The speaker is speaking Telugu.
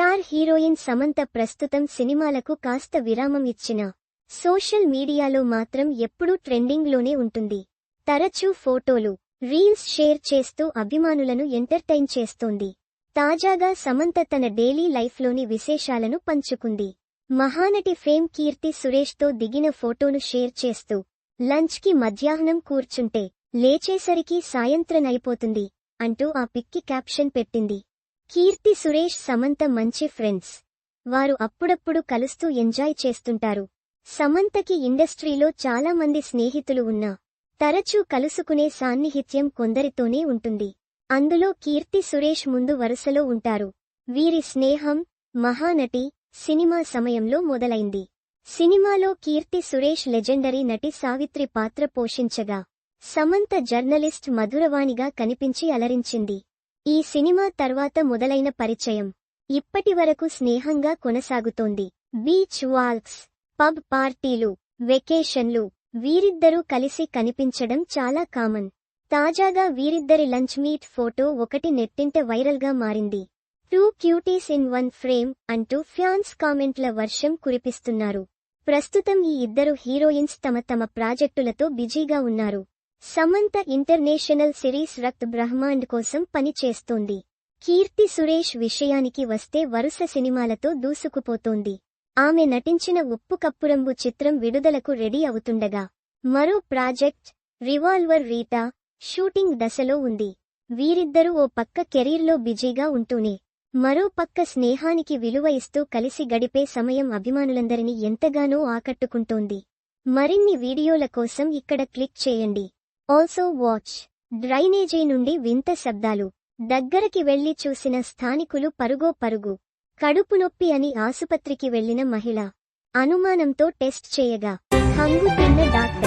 స్టార్ హీరోయిన్ సమంత ప్రస్తుతం సినిమాలకు కాస్త విరామం ఇచ్చిన. సోషల్ మీడియాలో మాత్రం ఎప్పుడూ ట్రెండింగ్లోనే ఉంటుంది. తరచూ ఫోటోలు రీల్స్ షేర్ చేస్తూ అభిమానులను ఎంటర్టైన్ చేస్తోంది. తాజాగా సమంత తన డైలీ లైఫ్లోని విశేషాలను పంచుకుంది. మహానటి ఫేమ్ కీర్తి సురేష్తో దిగిన ఫోటోను షేర్ చేస్తూ లంచ్కి మధ్యాహ్నం కూర్చుంటే లేచేసరికి సాయంత్రం అయిపోతుంది అంటూ ఆ పిక్కి క్యాప్షన్ పెట్టింది. కీర్తి సురేష్ సమంత మంచి ఫ్రెండ్స్. వారు అప్పుడప్పుడు కలుస్తూ ఎంజాయ్ చేస్తుంటారు. సమంతకి ఇండస్ట్రీలో చాలా మంది స్నేహితులు ఉన్నా తరచూ కలుసుకునే సాన్నిహిత్యం కొందరితోనే ఉంటుంది. అందులో కీర్తి సురేష్ ముందు వరుసలో ఉంటారు. వీరి స్నేహం మహానటి సినిమా సమయంలో మొదలైంది. సినిమాలో కీర్తి సురేష్ లెజెండరీ నటి సావిత్రి పాత్ర పోషించగా సమంత జర్నలిస్ట్ మధురవాణిగా కనిపించి అలరించింది. ఈ సినిమా తర్వాత మొదలైన పరిచయం. ఇప్పటివరకు స్నేహంగా కొనసాగుతోంది. బీచ్ వాల్క్స్ పబ్ పార్టీలు వెకేషన్లు వీరిద్దరూ కలిసి కనిపించడం చాలా కామన్. తాజాగా వీరిద్దరి లంచ్ మీట్ ఫోటో ఒకటి నెట్టింట వైరల్గా మారింది. Two cuties in one frame అంటూ ఫ్యాన్స్ కామెంట్ల వర్షం కురిపిస్తున్నారు. ప్రస్తుతం ఈ ఇద్దరు హీరోయిన్స్ తమ తమ ప్రాజెక్టులతో బిజీగా ఉన్నారు. సమంత ఇంటర్నేషనల్ సిరీస్ రక్త్ బ్రహ్మాండ్ కోసం పనిచేస్తోంది. కీర్తి సురేష్ విషయానికి వస్తే వరుస సినిమాలతో దూసుకుపోతోంది. ఆమె నటించిన ఉప్పు కప్పురంబు చిత్రం విడుదలకు రెడీ అవుతుండగా మరో ప్రాజెక్ట్ రివాల్వర్ రీటా షూటింగ్ దశలో ఉంది. వీరిద్దరూ ఓ పక్క కెరీర్లో బిజీగా ఉంటూనే మరో పక్క స్నేహానికి విలువ ఇస్తూ కలిసి గడిపే సమయం అభిమానులందరినీ ఎంతగానో ఆకట్టుకుంటోంది. మరిన్ని వీడియోల కోసం ఇక్కడ క్లిక్ చేయండి. ఆల్సో వాచ్ డ్రైనేజీ నుండి వింత శబ్దాలు. దగ్గరకి వెళ్ళి చూసిన స్థానికులు పరుగో పరుగు. కడుపు నొప్పి అని ఆసుపత్రికి వెళ్ళిన మహిళ. అనుమానంతో టెస్ట్ చేయగా. హంగు తిన్న డాక్టర్.